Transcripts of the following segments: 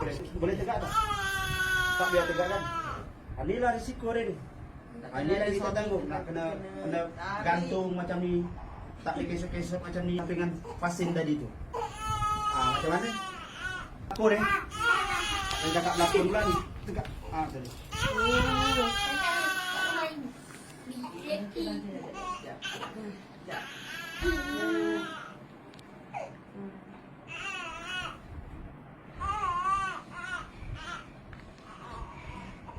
Boleh, boleh tegak tak? Tak biar tegak kan? Ah, inilah risiko dia ni. Ah, inilah yang kita tanggung. Nak kena, kena gantung macam ni. Tak boleh kesok-kesok macam ni. Dengan pasin tadi tu. Ah, macam mana? Pelakon eh. Yang cakap pelakon pula ni. Tegak. Ah, tadi.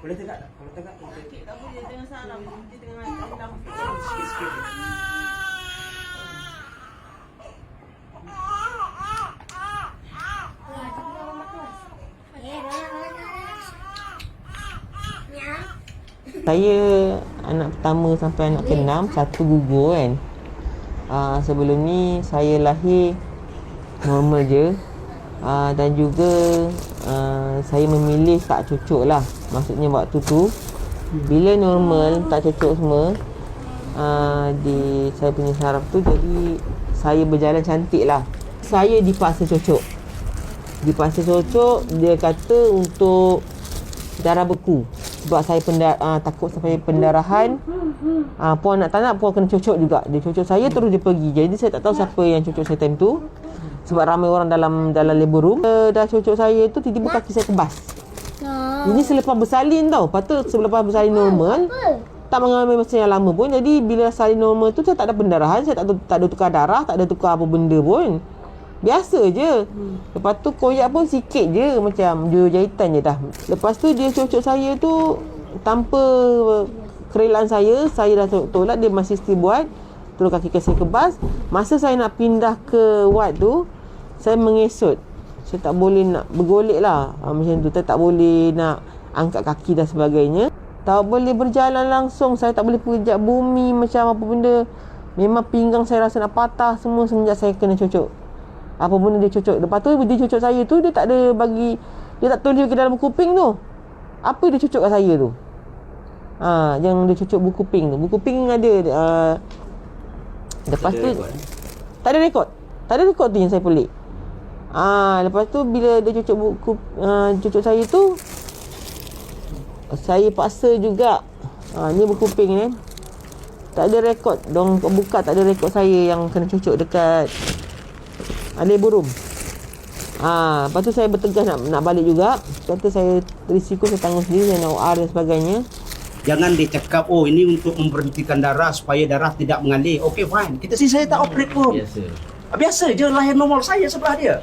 Boleh tegak tak? Kalau tegak, tegak. Sikit tak boleh dengan salam. Nanti dengan dalam Sikit-sikit. Saya anak pertama sampai anak keenam Satu gugur kan uh, Sebelum ni saya lahir Normal je uh, Dan juga uh, Saya memilih tak cucuk lah. Maksudnya waktu tu Bila normal tak cucuk semua uh, Di saya punya saraf tu Jadi Saya berjalan cantik lah. Saya dipaksa cucuk. Dipaksa cucuk Dia kata untuk darah beku. Sebab saya pendar, uh, takut sampai pendarahan. Uh, puan nak tak nak puan kena cucuk juga. Dia cucuk saya terus dia pergi. Jadi saya tak tahu siapa yang cucuk saya time tu sebab ramai orang dalam dalam labor room uh, dah cucuk saya tu tiba-tiba kaki saya kebas. Ini selepas bersalin tau. Patut selepas bersalin normal tak mengalami masa yang lama pun. Jadi bila salin normal tu saya tak ada pendarahan saya tak ada, tak ada tukar darah tak ada tukar apa benda pun. Biasa je. Lepas tu koyak pun sikit je. Macam dia jahitan je dah. Lepas tu dia cucuk saya tu Tanpa kerelaan saya Saya dah to- tolak Dia masih still buat. Terus kaki saya kebas. Masa saya nak pindah ke ward tu Saya mengesot Saya tak boleh nak bergolek lah. Ha, Macam tu. Saya tak boleh nak Angkat kaki dan sebagainya. Tak boleh berjalan langsung. Saya tak boleh pijak bumi Macam apa benda. Memang pinggang saya rasa nak patah Semua semenjak saya kena cucuk. Apa benda dia cucuk. Lepas tu dia cucuk saya tu Dia tak ada bagi Dia tak tulis ke dalam buku pink tu. Apa dia cucuk kat saya tu? Ha, Yang dia cucuk buku pink tu. Buku pink ada uh, Lepas tu Tak ada rekod Tak ada rekod tu yang saya pelik Ah, lepas tu bila dia cucuk buku uh, cucuk saya tu saya paksa juga ha, ni buku pink ni tak ada rekod dong buka tak ada rekod saya yang kena cucuk dekat Ah, labor room. Ah, lepas tu saya bertegas nak nak balik juga. Kata saya risiko saya tanggung sendiri saya nak OR dan sebagainya. Jangan dia cakap, oh ini untuk memberhentikan darah supaya darah tidak mengalir. Okay, fine. Kita sih saya tak operate pun. Biasa. Biasa je lahir normal saya sebelah dia.